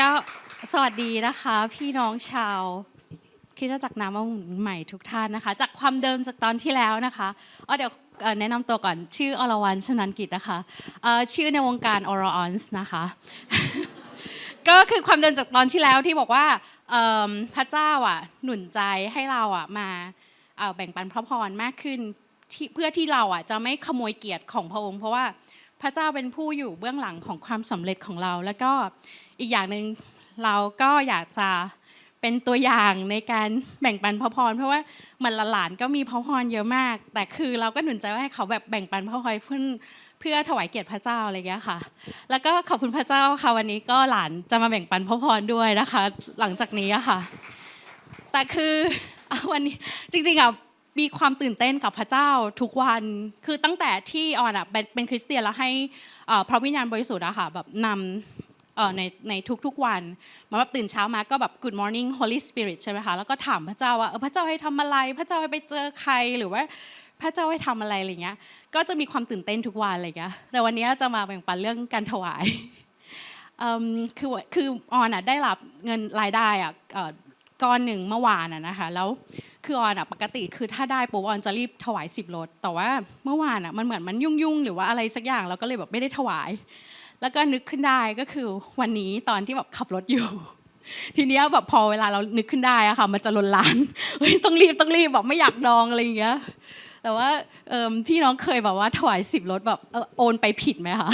ก็สวัสดีนะคะ พี่น้องชาวคริดจักรน้ำองุ่นใหม่ทุกท่านนะคะ จากความเดิมจากตอนที่แล้วนะคะอ๋อเดี๋ยวแนะนำตัวก่อนชื่ออรวรรณชนันกิจนะคะชื่อในวงการอรออนส์นะคะ ก็คือความเดิมจากตอนที่แล้วที่บอกว่าพระเจ้าอะหนุนใจให้เราอะมาแบ่งปันพระพรมากขึ้นเพื่อที่เราอะจะไม่ขโมยเกียรติของพระองค์ เพราะว่าพระเจ้าเป็นผู้อยู่เบื้องหลังของความสำเร็จของเรา แล้วก็ อีกอย่างหนึ่งเราก็อยากจะเป็นตัวอย่างในการแบ่งปันพระพร เพราะว่าเหมันหลานก็มีพระพรเยอะมาก แต่คือเราก็หนุนใจว่าให้เขาแบบแบ่งปันพระพรเพื่อเพื่อถวายเกียรติพระเจ้าอะไรอย่างเงี้ยค่ะ แล้วก็ขอบคุณพระเจ้าค่ะวันนี้ก็หลานจะมาแบ่งปันพระพรด้วยนะคะ หลังจากนี้ค่ะ แต่คือวันนี้จริงๆอะมีความตื่นเต้นกับพระเจ้าทุกวันคือตั้งแต่ที่ออนอะเป็นคริสเตียนแล้วให้พระวิญญาณบริสุทธิ์อะค่ะแบบนำ ในในทุกๆวันเหมาแบบตื่นเช้ามาก็แบบ Good morning Holy Spirit ใช่ไหมคะแล้วก็ถามพระเจ้าว่าเออพระเจ้าให้ทำอะไร พระเจ้าให้ไปเจอใครหรือว่าพระเจ้าให้ทำอะไรอะไรเงี้ย ก็จะมีความตื่นเต้นทุกวันอะไรเงี้ย แต่วันนี้จะมาแบ่งปันเรื่องการถวาย คือคือออนอะได้รับเงินรายได้อะก้อนหนึ่งเมื่อวานอะนะคะ แล้วคือออนอะปกติคือถ้าได้ปุ๊บออนจะรีบถวายสิบรถแต่ว่าเมื่อวานอะมันเหมือนมันยุ่งๆ หรือว่าอะไรสักอย่างเราก็เลยแบบไม่ได้ถวาย แล้วก็นึกขึ้นได้ก็คือวันนี้ตอนที่แบบขับรถอยู่ ทีเนี้ยแบบพอเวลาเรานึกขึ้นได้อะค่ะมันจะลนลานเฮ้ยต้องรีบต้องรีบแบบไม่อยากดองอะไรอย่างเงี้ยแต่ว่าเอิ่มพี่น้องเคยแบบว่าถวายสิบรถแบบโอนไปผิดไหมคะ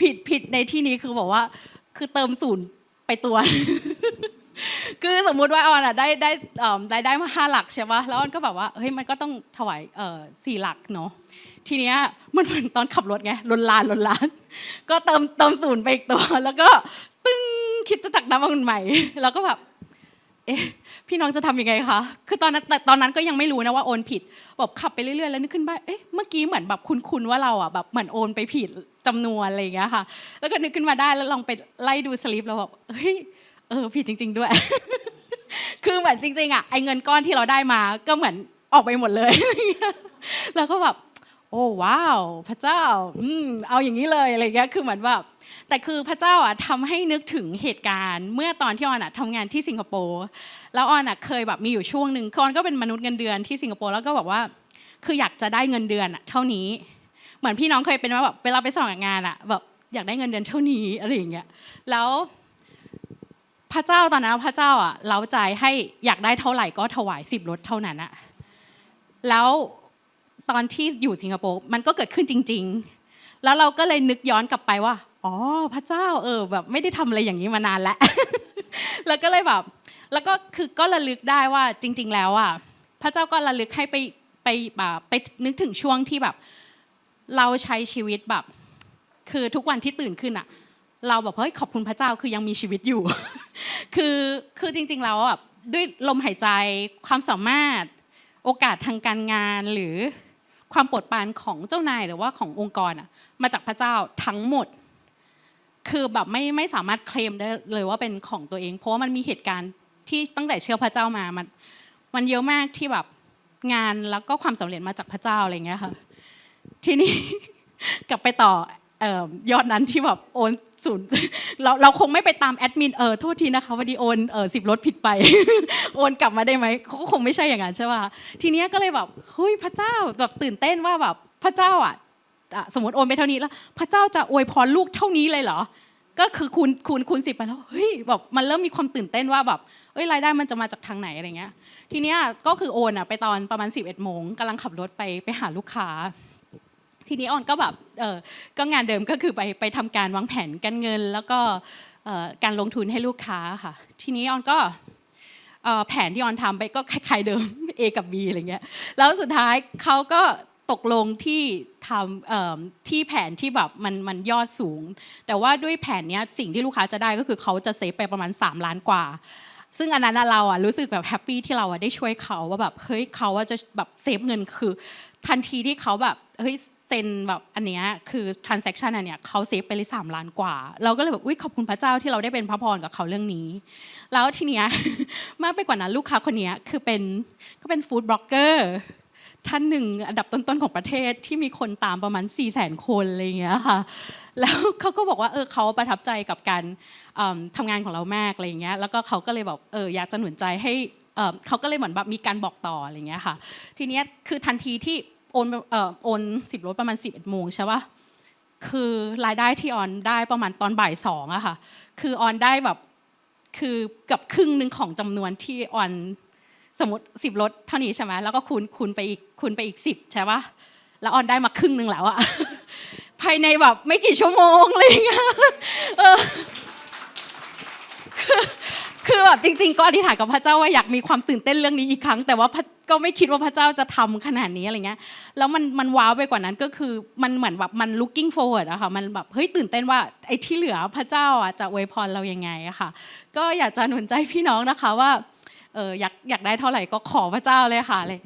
ผิดผิดในที่นี้คือบอกว่า คือเติมศูนย์ไปตัว คือสมมุติว่าออนอะได้ได้เอ่อได้ได้มาห้าหลักใช่ปะแล้วออนก็แบบว่าเฮ้ยมันก็ต้องถวายเอ่อสี่หลักเนาะทีเนี้ยมันเหมือนตอนขับรถไงลนลานลนลาน ก็เติมเติมศูนย์ไปอีกตัว แล้วก็ตึ้งคิดจะจักน้ำมันใหม่ แล้วก็แบบเอ๊ะพี่น้องจะทำยังไงคะ คือตอนนั้นแต่ตอนนั้นก็ยังไม่รู้นะว่าโอนผิดแบบขับไปเรื่อยๆแล้วนึกขึ้นว่าเอ๊ะเมื่อกี้เหมือนแบบคุ้นๆว่าเราอะแบบเหมือนโอนไปผิดจำนวนอะไรอย่างเงี้ยค่ะ แล้วก็นึกขึ้นมาได้แล้วลองไปไล่ดูสลิปแล้วแบบเฮ้ยเออผิดจริง ๆ ด้วย คือเหมือนจริงๆอะไอ้เงินก้อนที่เราได้มาก็เหมือนออกไปหมดเลย แล้วก็แบบโอ้ว้าว พระเจ้าอืมเอาอย่างนี้เลยอะไรเงี้ยคือเหมือนแบบแต่คือพระเจ้าอะทำให้นึกถึงเหตุการณ์ เมื่อตอนที่ออนอะทำงานที่สิงคโปร์แล้วออนอะเคยแบบมีอยู่ช่วงหนึ่งคือออนก็เป็นมนุษย์เงินเดือนที่สิงคโปร์แล้วก็บอกว่า คืออยากจะได้เงินเดือนอะเท่านี้ เหมือนพี่น้องเคยเป็นว่าแบบเวลาไปสมัครงานอะแบบอยากได้เงินเดือนเท่านี้อะไรอย่างเงี้ยแล้ว พระเจ้าตอนนั้นพระเจ้าอะเล้าใจให้อยากได้เท่าไหร่ก็ถวายสิบรถเท่านั้นอะแล้วตอนที่อยู่สิงคโปร์มันก็เกิดขึ้นจริง ๆ แล้วเราก็เลยนึกย้อนกลับไปว่าอ๋อพระเจ้าเออแบบไม่ได้ทำอะไรอย่างนี้มานานแล้ว แล้วก็เลยแบบ แล้วก็คือก็ระลึกได้ว่าจริง ๆ แล้วอะพระเจ้าก็ระลึกให้ไปไปแบบไปนึกถึงช่วงที่แบบ เราใช้ชีวิตแบบ คือทุกวันที่ตื่นขึ้นอะ เราแบบเฮ้ยขอบคุณพระเจ้าคือยังมีชีวิตอยู่ คือคือจริงๆแล้วอะด้วยลมหายใจความสามารถโอกาสทางการงานหรือความโปรดปรานของเจ้านายหรือว่าขององค์กรอะมาจากพระเจ้าทั้งหมด คือแบบไม่ไม่สามารถเคลมได้เลยว่าเป็นของตัวเอง เพราะว่ามันมีเหตุการณ์ที่ตั้งแต่เชื่อพระเจ้ามามันมันเยอะมากที่แบบงานแล้วก็ความสำเร็จมาจากพระเจ้าอะไรเงี้ยค่ะ ทีนี้กลับไปต่อ ยอดนั้นที่แบบโอนศูนย์เราเราคงไม่ไปตามแอดมินเออโทษทีนะคะวันนี้โอนเออสิบรถผิดไป โอนกลับมาได้ไหมเขาก็คงไม่ใช่อย่างนั้นใช่ป่ะทีเนี้ยก็เลยแบบเฮ้ยพระเจ้าแบบตื่นเต้นว่าแบบพระเจ้าอะสมมติโอนไปเท่านี้แล้ว พระเจ้าจะอวยพรลูกเท่านี้เลยเหรอ ก็คือคูณคูณคูณสิบไปแล้วเฮ้ยแบบมันเริ่มมีความตื่นเต้นว่าแบบเอ้ยรายได้มันจะมาจากทางไหนอะไรเงี้ย ทีเนี้ยก็คือโอนอะไปตอนประมาณ11โมงกำลังขับรถไปไปหาลูกค้า ทีนี้ออนก็แบบเออก็งานเดิมก็คือไปไปทำการวางแผนการเงิน แล้วก็การลงทุนให้ลูกค้าค่ะ ทีนี้ออนก็แผนที่ออนทำไปก็คล้ายๆเดิม A กับ B อะไรเงี้ยแล้วสุดท้ายเขาก็ตกลงที่ทำที่แผนที่แบบมันมันยอดสูง แต่ว่าด้วยแผนเนี้ยสิ่งที่ลูกค้าจะได้ก็คือเขาจะเซฟไปประมาณ 3 ล้านกว่า ซึ่งอันนั้นเราอะรู้สึกแบบแฮปปี้ที่เราอะได้ช่วยเขาว่าแบบเฮ้ยเขาว่าจะแบบเซฟเงินคือ ทันทีที่เขาแบบเฮ้ย ซ็นแบบอันเนี้ยคือ transaction อันเนี้ยเขาเซฟไปเลยสามล้านกว่า เราก็เลยแบบอุ้ยขอบคุณพระเจ้าที่เราได้เป็นพระพรกับเขาเรื่องนี้ แล้วทีเนี้ยมากไปกว่านั้นลูกค้าคนเนี้ยคือเป็นก็เป็นฟู้ดบล็อกเกอร์ท่านหนึ่งอันดับต้นๆของประเทศที่มีคนตามประมาณ4ี่แสนคนอะไรอย่างเงี้ยค่ะ แล้วเขาก็บอกว่าเออเขาประทับใจกับการเอิ่มทำงานของเรามากอะไรอย่างเงี้ย แล้วก็เขาก็เลยแบบเอออยากจะหนุนใจให้เอ่อเขาก็เลยเหมือนแบบมีการบอกต่ออะไรอย่างเงี้ยค่ะ ทีเนี้ยคือทันทีที่ โอนเอ่อโอนสิบรถประมาณ11โมงใช่ปะคือรายได้ที่ออนได้ประมาณตอนบ่ายสองอะค่ะ คือออนได้แบบคือเกับครึ่งหนึ่งของจำนวนที่ออนสมมติสิบรถเท่านี้ใช่ไหมแล้วก็คูณคูณไปอีกคูณไปอีกสิบใช่ปะแล้วออนได้มาครึ่งหนึ่งแล้วอะภายในแบบไม่กี่ชั่วโมงอะไรอย่างเงี้ยออคือ แบบจริง ๆ ก็อธิษฐานกับพระเจ้าว่าอยากมีความตื่นเต้นเรื่องนี้อีกครั้ง แต่ว่าก็ไม่คิดว่าพระเจ้าจะทำขนาดนี้อะไรเงี้ยแล้วมันมันว้าวไปกว่านั้นก็คือมันเหมือนแบบมัน looking forward อะค่ะมันแบบเฮ้ยตื่นเต้นว่าไอ้ที่เหลือพระเจ้าอะจะอวยพรเรายังไงอะค่ะ ก็อยากจะหนุนใจพี่น้องนะคะว่าเอออยากอยากได้เท่าไหร่ก็ขอพระเจ้าเลยค่ะเลย